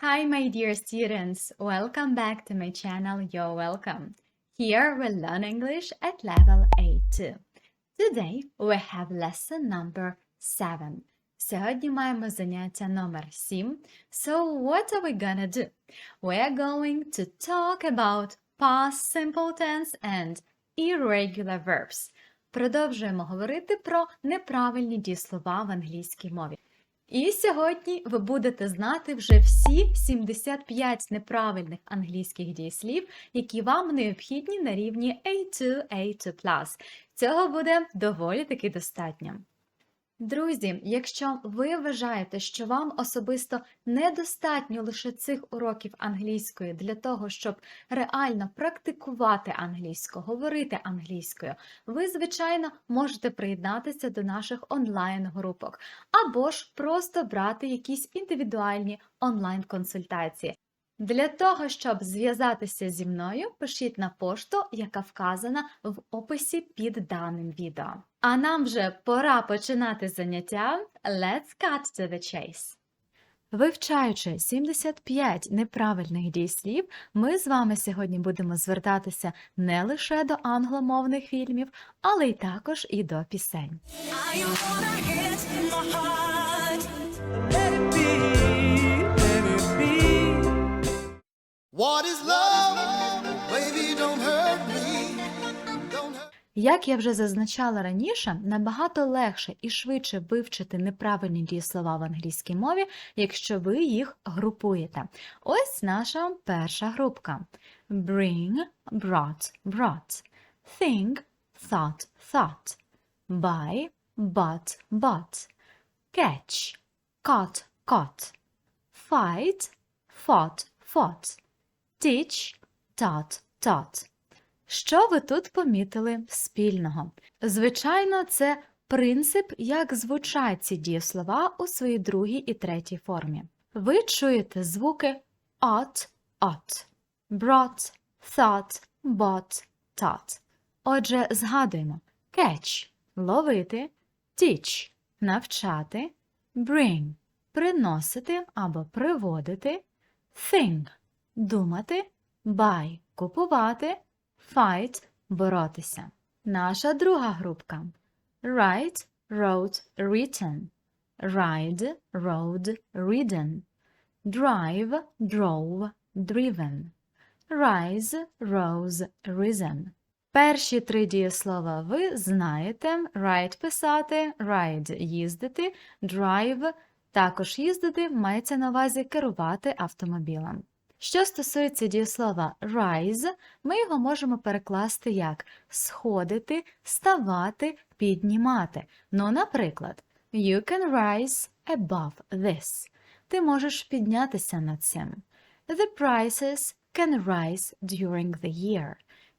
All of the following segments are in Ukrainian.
Hi, my dear students. Welcome back to my channel. You're welcome. Here we learn English at level A2. Today we have lesson number 7. Сьогодні маємо заняття номер 7. So what are we gonna do? We're going to talk about past simple tense and irregular verbs. Продовжуємо говорити про неправильні дієслова в англійській мові. І сьогодні ви будете знати вже всі 75 неправильних англійських дієслів, які вам необхідні на рівні A2, A2+. Цього буде доволі таки достатньо. Друзі, якщо ви вважаєте, що вам особисто недостатньо лише цих уроків англійської для того, щоб реально практикувати англійську, говорити англійською, ви, звичайно, можете приєднатися до наших онлайн-групок або ж просто брати якісь індивідуальні онлайн-консультації. Для того, щоб зв'язатися зі мною, пишіть на пошту, яка вказана в описі під даним відео. А нам вже пора починати заняття. Let's cut to the chase! Вивчаючи 75 неправильних дієслів, ми з вами сьогодні будемо звертатися не лише до англомовних фільмів, але й також і до пісень. Як я вже зазначала раніше, набагато легше і швидше вивчити неправильні дієслова в англійській мові, якщо ви їх групуєте. Ось наша перша групка: bring, brought, brought, think, thought, thought, buy, bought, bought, catch, caught, caught, fight, fought, fought, teach, taught, taught. Що ви тут помітили спільного? Звичайно, це принцип, як звучать ці дієслова у своїй другій і третій формі. Ви чуєте звуки от, от, brought, thought, bought, taught. Отже, згадуємо catch – ловити, teach – навчати, bring – приносити або приводити, think – думати, buy – купувати, Fight – боротися. Наша друга групка. Write, wrote, written. Ride, rode, ridden. Drive, drove, driven. Rise, rose, risen. Перші три дієслова ви знаєте. Ride – писати, ride – їздити, drive – також їздити, мається на увазі керувати автомобілем. Що стосується дієслова rise, ми його можемо перекласти як сходити, ставати, піднімати. Ну, наприклад, You can rise above this. Ти можеш піднятися над цим. The prices can rise during the year.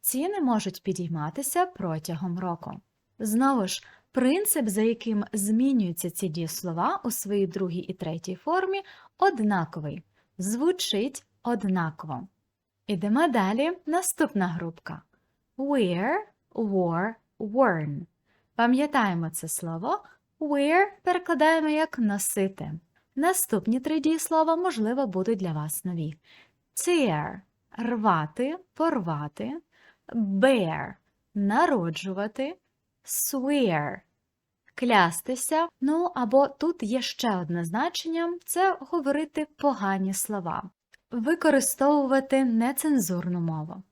Ціни можуть підійматися протягом року. Знову ж, принцип, за яким змінюються ці дієслова у своїй другій і третій формі, однаковий. Звучить однаково. Ідемо далі. Наступна групка. Wear, wore, worn. Пам'ятаємо це слово. Wear перекладаємо як носити. Наступні три дієслова, можливо, будуть для вас нові. Tear – рвати, порвати. Bear – народжувати. Swear – клястися. Ну, або тут є ще одне значення – це говорити погані слова використовувати нецензурну мову.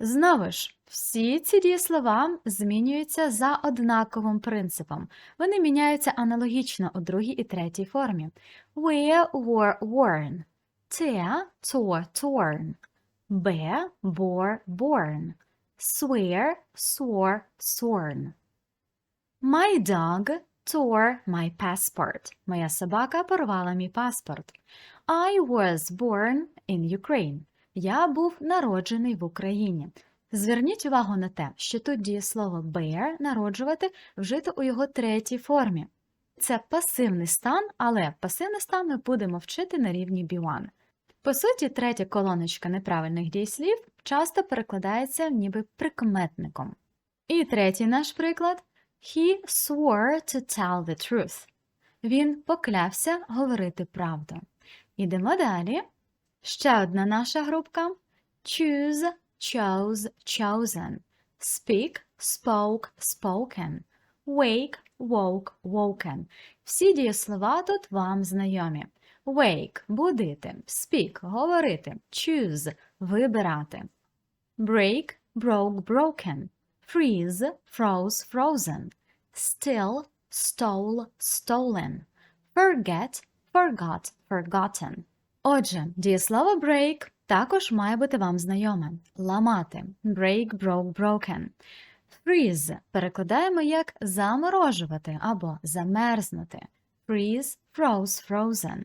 Знову ж, всі ці дієслова змінюються за однаковим принципом. Вони міняються аналогічно у другій і третій формі. Wear, wore, worn. Tear, tore, torn. Bear, bore, born. Swear, swore, sworn. My dog tore my passport. Моя собака порвала мій паспорт. I was born in Ukraine. Я був народжений в Україні. Зверніть увагу на те, що тут дієслово bear народжувати вжито у його третій формі. Це пасивний стан, але пасивний стан ми будемо вчити на рівні B1. По суті, третя колоночка неправильних дієслів часто перекладається ніби прикметником. І третій наш приклад He swore to tell the truth. Він поклявся говорити правду. Ідемо далі. Ще одна наша групка. Choose, chose, chosen. Speak, spoke, spoken. Wake, woke, woken. Всі дієслова тут вам знайомі. Wake – будити, speak – говорити, choose – вибирати. Break, broke, broken. Freeze, froze, frozen. Still, stole, stolen. Forget, forgot, forgotten. Отже, дієслово break також має бути вам знайоме. Ламати. Break, broke, broken. Freeze перекладаємо як заморожувати або замерзнути. Freeze, froze, frozen.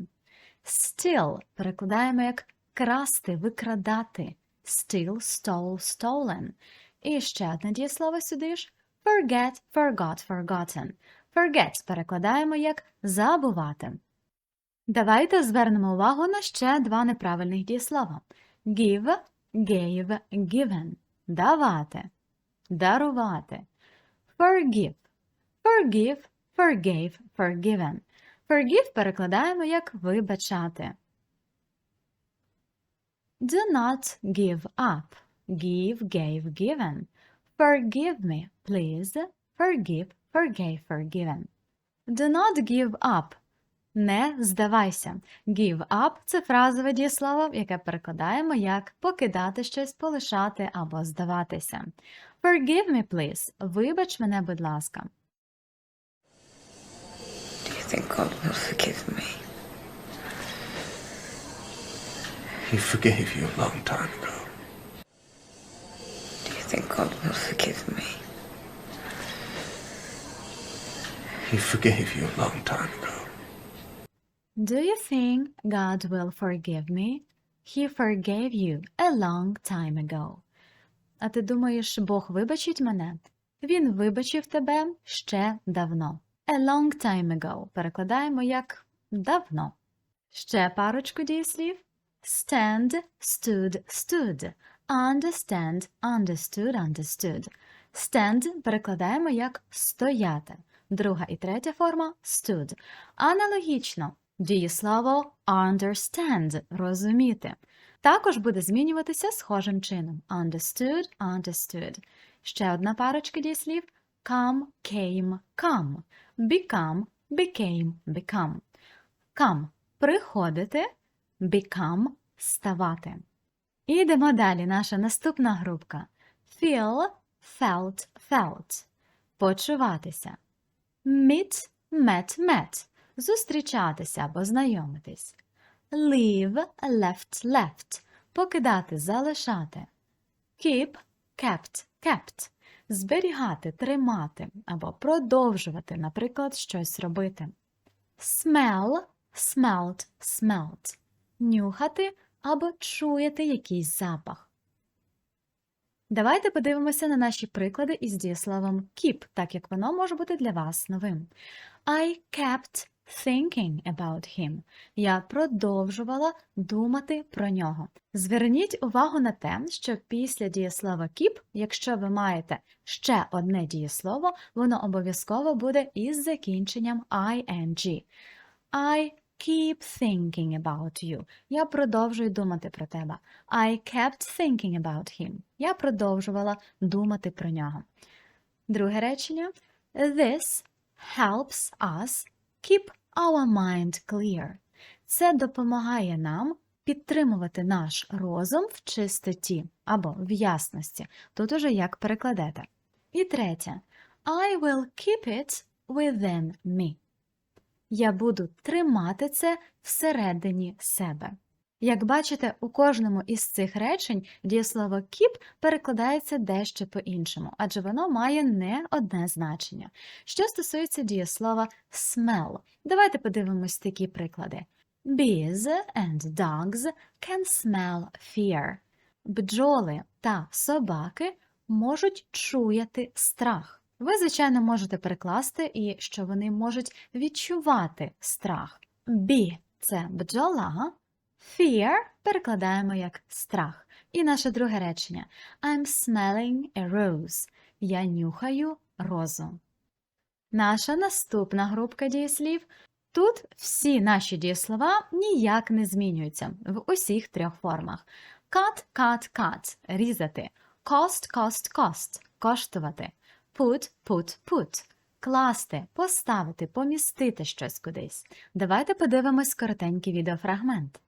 Still перекладаємо як красти, викрадати. Steal, stole, stolen. І ще одне дієслово сюди ж. Forget, forgot, forgotten. Forget перекладаємо як забувати. Давайте звернемо увагу на ще два неправильних дієслова. Give, gave, given. Давати. Дарувати. Forgive. Forgive, forgave, forgiven. Forgive перекладаємо як вибачати. Do not give up. Give, gave, given. Forgive me, please. Forgive, forgave, forgiven. Do not give up. Не здавайся. Give up – це фразове дієслово, яке перекладаємо як покидати щось, полишати або здаватися. Forgive me, please. Вибач мене, будь ласка. Do you think God will forgive me? He forgave you a long time ago. Do you think God will forgive me? He forgave you a long time ago. Do you think God will forgive me? He forgave you a long time ago. А ти думаєш, Бог вибачить мене? Він вибачив тебе ще давно. A long time ago перекладаємо як давно. Ще парочку дієслів. Stand, stood, stood. Understand, understood, understood. Stand перекладаємо як стояти. Друга і третя форма stood. Аналогічно дієслово understand розуміти. Також буде змінюватися схожим чином. Understood, understood. Ще одна парочка дієслів come, came, come. Become, became, become. Come – приходити, become – ставати. І йдемо далі. Наша наступна групка. Feel, felt, felt. Почуватися. Meet, met, met. Зустрічатися або знайомитись. Leave, left, left. Покидати, залишати. Keep, kept, kept. Зберігати, тримати або продовжувати, наприклад, щось робити. Smell, smelt, smelt. Нюхати або чуєте якийсь запах. Давайте подивимося на наші приклади із дієсловом keep, так як воно може бути для вас новим. I kept thinking about him. Я продовжувала думати про нього. Зверніть увагу на те, що після дієслова keep, якщо ви маєте ще одне дієслово, воно обов'язково буде із закінченням ing. I keep thinking about you. Я продовжую думати про тебе. I kept thinking about him. Я продовжувала думати про нього. Друге речення. This helps us keep our mind clear. Це допомагає нам підтримувати наш розум в чистоті або в ясності. Тут уже як перекладете. І третє. I will keep it within me. Я буду тримати це всередині себе. Як бачите, у кожному із цих речень дієслово keep перекладається дещо по-іншому, адже воно має не одне значення. Що стосується дієслова smell, давайте подивимось такі приклади. Bees and dogs can smell fear. Бджоли та собаки можуть чуяти страх. Ви, звичайно, можете перекласти і що вони можуть відчувати страх. Bee – це бджола, fear перекладаємо як страх. І наше друге речення I'm smelling a rose. Я нюхаю розу. Наша наступна групка дієслів Тут всі наші дієслова ніяк не змінюються в усіх трьох формах. Cut, cut, cut – різати. Cost, cost, cost – коштувати. Put, put, put – класти, поставити, помістити щось кудись. Давайте подивимось коротенький відеофрагмент.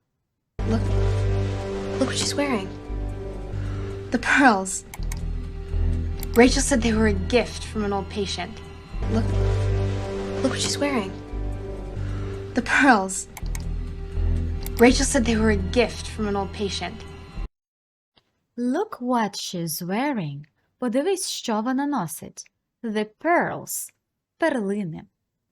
Look what she's wearing. The pearls. Rachel said they were a gift from an old patient. Look look what she's wearing. The pearls. Rachel said they were a gift from an old patient. Look what she's wearing. Подивись, що вона носить. The pearls. Перлини.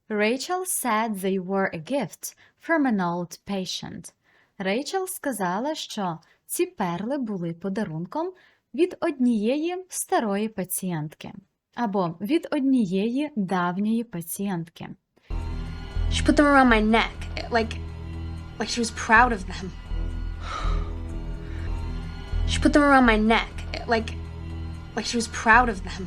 Rachel said they were a gift from an old patient. Рейчел сказала, що ці перли були подарунком від однієї старої пацієнтки або від однієї давньої пацієнтки. She put them around my neck, like like she was proud of them. She put them around my neck, like like she was proud of them.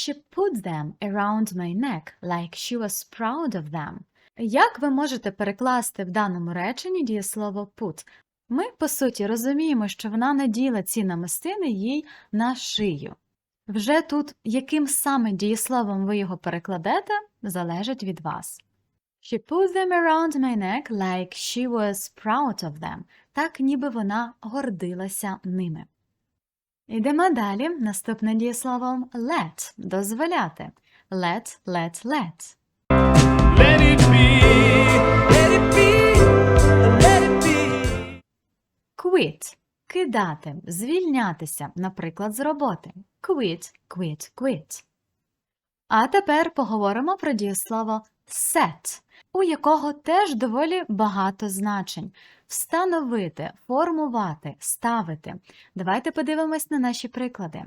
She put them around my neck like she was proud of them. Як ви можете перекласти в даному реченні дієслово put? Ми, по суті, розуміємо, що вона наділа ці намистини їй на шию. Вже тут, яким саме дієсловом ви його перекладете, залежить від вас. She put them around my neck like she was proud of them, так ніби вона гордилася ними. Йдемо далі. Наступне дієслово let – дозволяти. Let, let, let. Quit – кидати, звільнятися, наприклад, з роботи. Quit, quit, quit. А тепер поговоримо про дієслово set, у якого теж доволі багато значень. Встановити, формувати, ставити. Давайте подивимось на наші приклади.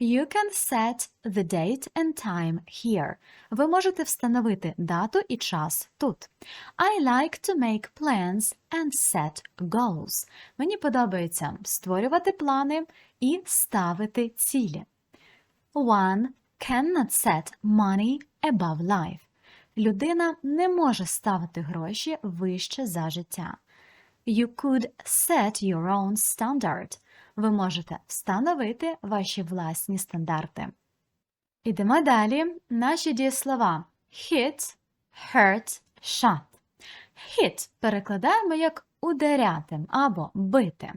You can set the date and time here. Ви можете встановити дату і час тут. I like to make plans and set goals. Мені подобається створювати плани і ставити цілі. One cannot set money above life. Людина не може ставити гроші вище за життя. You could set your own standard. Ви можете встановити ваші власні стандарти. Ідемо далі. Наші дієслова hit, hurt, shot. Hit перекладаємо як ударяти або бити.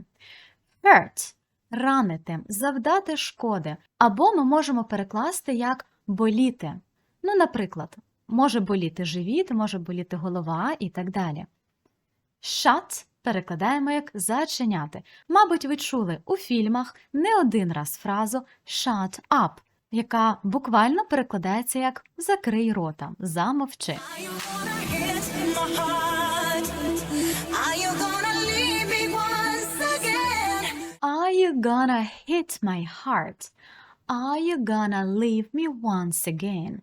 Hurt – ранити, завдати шкоди. Або ми можемо перекласти як боліти. Ну, наприклад, може боліти живіт, може боліти голова і так далі. Shut перекладаємо як зачиняти. Мабуть, ви чули у фільмах не один раз фразу shut up, яка буквально перекладається як закрий рота, замовчи. Are you gonna hit my heart? Are you gonna leave me once again?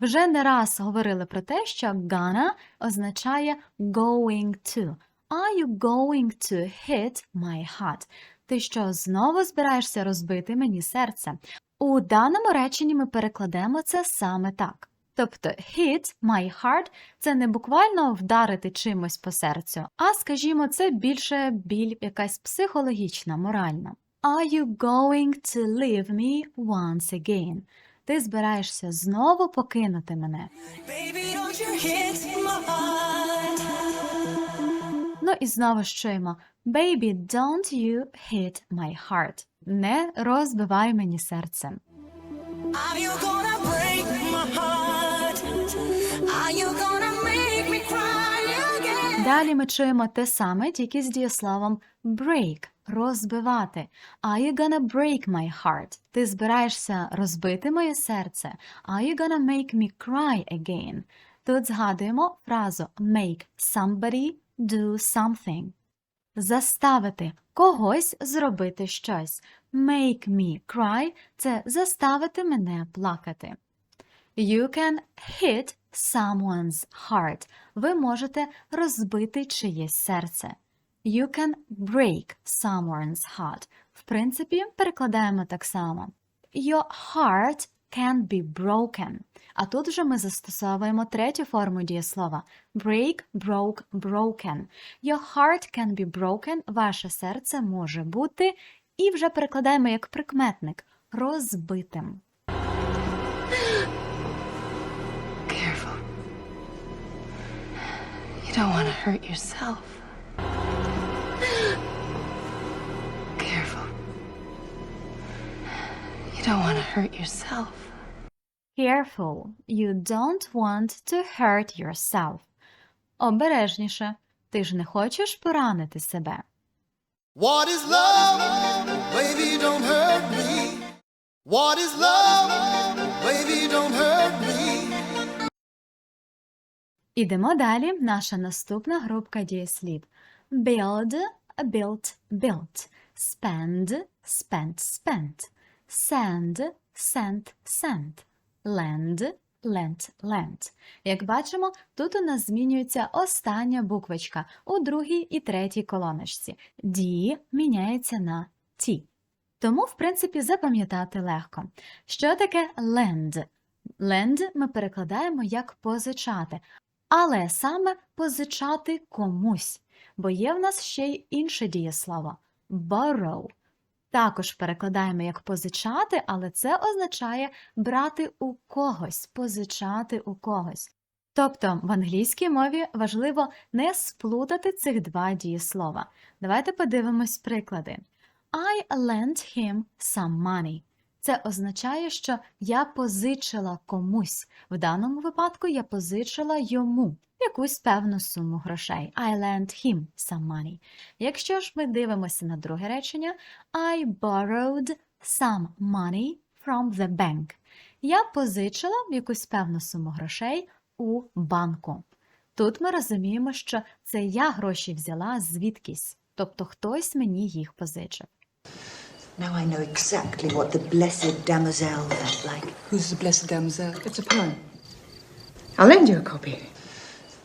Вже не раз говорили про те, що gonna означає going to. Are you going to hit my heart? Ти що, знову збираєшся розбити мені серце? У даному реченні ми перекладемо це саме так. Тобто hit my heart – це не буквально вдарити чимось по серцю, а, скажімо, це більше біль якась психологічна, моральна. Are you going to leave me once again? Ти збираєшся знову покинути мене. Baby, don't you hit my heart. Ну і знову ж чуємо Baby, don't you hit my heart. Не розбивай мені серце. Are you gonna break my heart? Are you gonna make me cry again? Далі ми чуємо те саме, тільки з дієсловом break – розбивати. Are you gonna break my heart? Ти збираєшся розбити моє серце? Are you gonna make me cry again? Тут згадуємо фразу make somebody do something. Заставити когось зробити щось. Make me cry – це заставити мене плакати. You can hit someone's heart. Ви можете розбити чиєсь серце. You can break someone's heart. В принципі, перекладаємо так само. Your heart can be broken. А тут вже ми застосовуємо третю форму дієслова break, broke, broken. Your heart can be broken. Ваше серце може бути, і вже перекладаємо як прикметник розбитим. Careful. You don't want to hurt yourself. Don't want to hurt yourself. Careful, you don't want to hurt yourself. Обережніше, ти ж не хочеш поранити себе. What is love? Baby, don't hurt me. What is love? Baby, don't hurt me. Ідемо далі. Наша наступна групка дієслів. Build, built, built. Spend, spent, spent. Send, sent, sent. Lend, lent, lent. Як бачимо, тут у нас змінюється остання буквочка у другій і третій колоночці. D міняється на T. Тому, в принципі, запам'ятати легко. Що таке lend? Lend ми перекладаємо як позичати, але саме позичати комусь, бо є в нас ще й інше дієслово borrow. Також перекладаємо як позичати, але це означає брати у когось, позичати у когось. Тобто в англійській мові важливо не сплутати цих два дієслова. Давайте подивимось приклади. I lent him some money. Це означає, що я позичила комусь. В даному випадку я позичила йому якусь певну суму грошей. I lent him some money. Якщо ж ми дивимося на друге речення, I borrowed some money from the bank. Я позичила якусь певну суму грошей у банку. Тут ми розуміємо, що це я гроші взяла звідкись, тобто хтось мені їх позичив. Now I know exactly what the blessed damozel felt like. Who's the blessed damozel? It's a poem. I'll lend you a copy.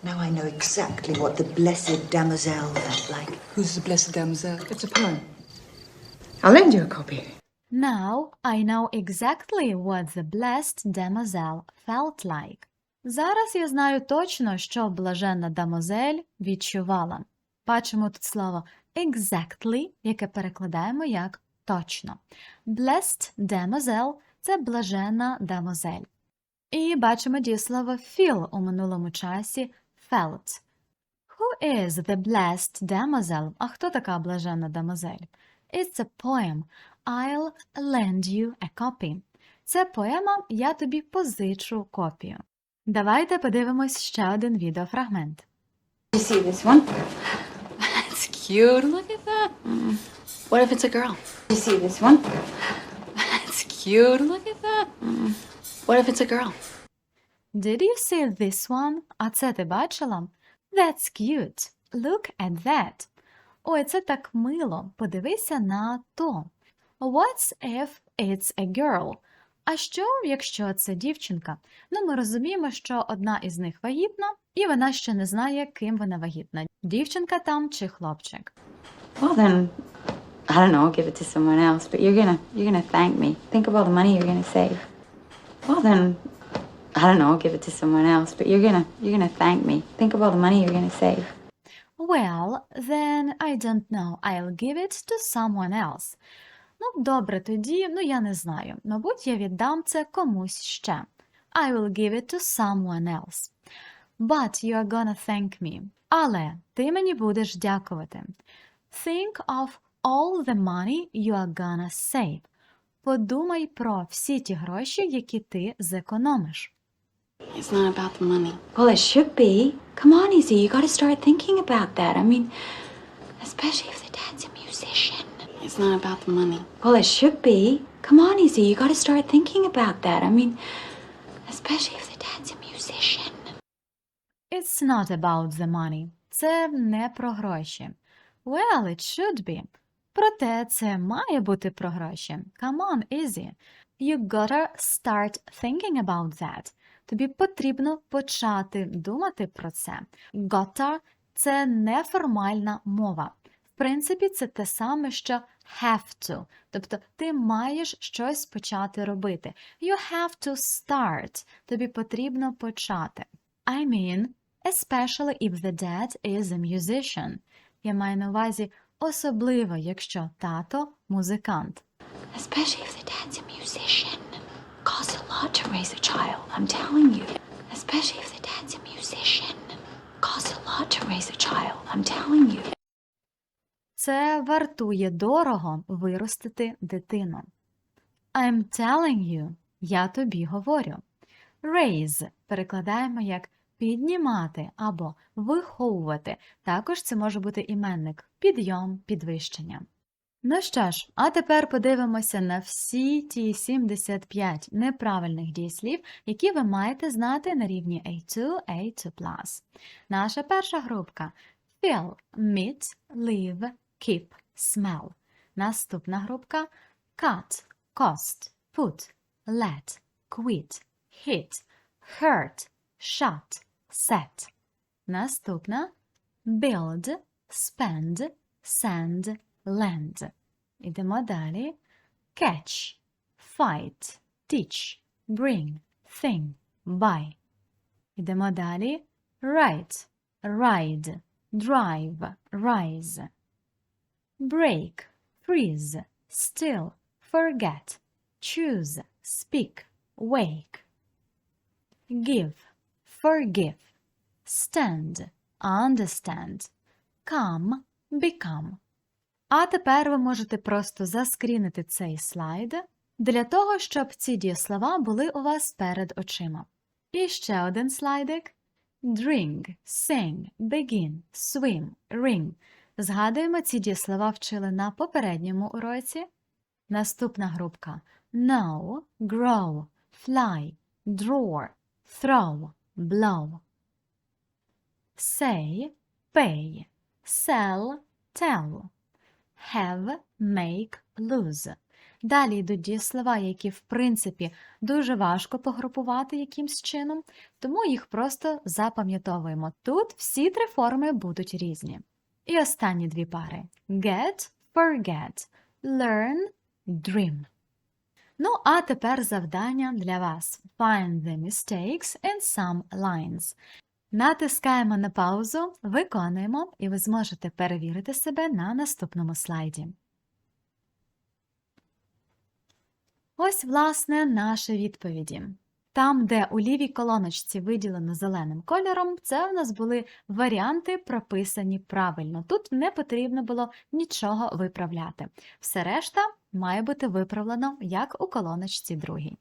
Now I know exactly what the blessed damozel felt like. Who's the blessed damozel? It's a poem. I'll lend you a copy. Now I know exactly what the blessed damozel felt like. Зараз я знаю точно, що блаженна дамозель відчувала. Бачимо тут слово exactly, яке перекладаємо як точно. Blessed damozel – це блаженна дамозель. І бачимо дієслово feel у минулому часі felt. Who is the blessed damozel? А хто така блаженна дамозель? It's a poem. I'll lend you a copy. Це поема «Я тобі позичу копію». Давайте подивимось ще один відеофрагмент. You see this one? That's cute. Look at that. What if it's a girl? You see this one? That's cute. Look at that. What if it's a girl? Did you see this one? А це ти бачила? That's cute. Look at that. Ой, це так мило. Подивися на то. What's if it's a girl? А що, якщо це дівчинка? Ну, ми розуміємо, що одна із них вагітна, і вона ще не знає, ким вона вагітна. Дівчинка там чи хлопчик. Well then, I don't know. I'll give it to someone else. But you're gonna you're gonna thank me. Think of all the money you're gonna save. Well then, I don't know. I'll give it to someone else. But you're gonna you're gonna thank me. Think of all the money you're gonna save. Well, then I don't know. I'll give it to someone else. Ну, добре, тоді, ну я не знаю. Мабуть, я віддам це комусь ще. I will give it to someone else. But you are gonna thank me. Але ти мені будеш дякувати. Think of all the money you are gonna save. Подумай про всі ті гроші, які ти зекономиш. It's not about the money. Well, it should be. Come on, Izzy. You got to start thinking about that. I mean, especially if the dad's a musician. It's not about the money. Well, it should be. Come on, Izzy. You got to start thinking about that. I mean, especially if the dad's a musician. It's not about the money. Це не про гроші. Well, it should be. Проте це має бути про гроші. Come on, easy. You gotta start thinking about that. Тобі потрібно почати думати про це. Gotta – це неформальна мова. В принципі, це те саме, що have to, тобто ти маєш щось почати робити. You have to start. Тобі потрібно почати. I mean, especially if the dad is a musician. Я маю на увазі особливо, якщо тато музикант. Especially if the dad's a musician. Costs a lot to raise a child, I'm telling you. Especially if the dad's a musician. Costs a lot to raise a child, I'm telling you. Це вартує дорого виростити дитину. I'm telling you, я тобі говорю. Raise перекладаємо як піднімати або виховувати. Також це може бути іменник підйом, підвищення. Ну що ж, а тепер подивимося на всі ті 75 неправильних дієслів, які ви маєте знати на рівні A2, A2+. Наша перша групка Fill, meet, live, keep, smell. Наступна групка cut, cost, put, let, quit, hit, hurt, shut, set. Наступна build, spend, send, lend. Ідемо далі. Catch, fight, teach, bring, thing, buy. Ідемо далі. Write, ride, drive, rise. Break, freeze, still, forget, choose, speak, wake. Give, forgive, stand, understand, come, become. А тепер ви можете просто заскрінити цей слайд для того, щоб ці дієслова були у вас перед очима. І ще один слайдик. Drink, sing, begin, swim, ring. Згадуємо, ці дієслова вчили на попередньому уроці. Наступна групка know, grow, fly, draw, throw, blow. Say, pay, sell, tell. Have, make, lose. Далі йдуть дієслова, які, в принципі, дуже важко погрупувати якимсь чином, тому їх просто запам'ятовуємо. Тут всі три форми будуть різні. І останні дві пари: get, forget, learn, dream. Ну, а тепер завдання для вас. Find the mistakes in some lines. Натискаємо на паузу, виконуємо, і ви зможете перевірити себе на наступному слайді. Ось, власне, наші відповіді. Там, де у лівій колоночці виділено зеленим кольором, це у нас були варіанти, прописані правильно. Тут не потрібно було нічого виправляти. Все решта має бути виправлено, як у колоночці другій.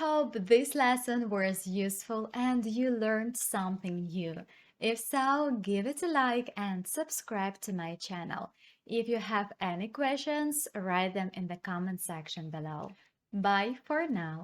Hope this lesson was useful and you learned something new. If so, give it a like and subscribe to my channel. If you have any questions, write them in the comment section below. Bye for now.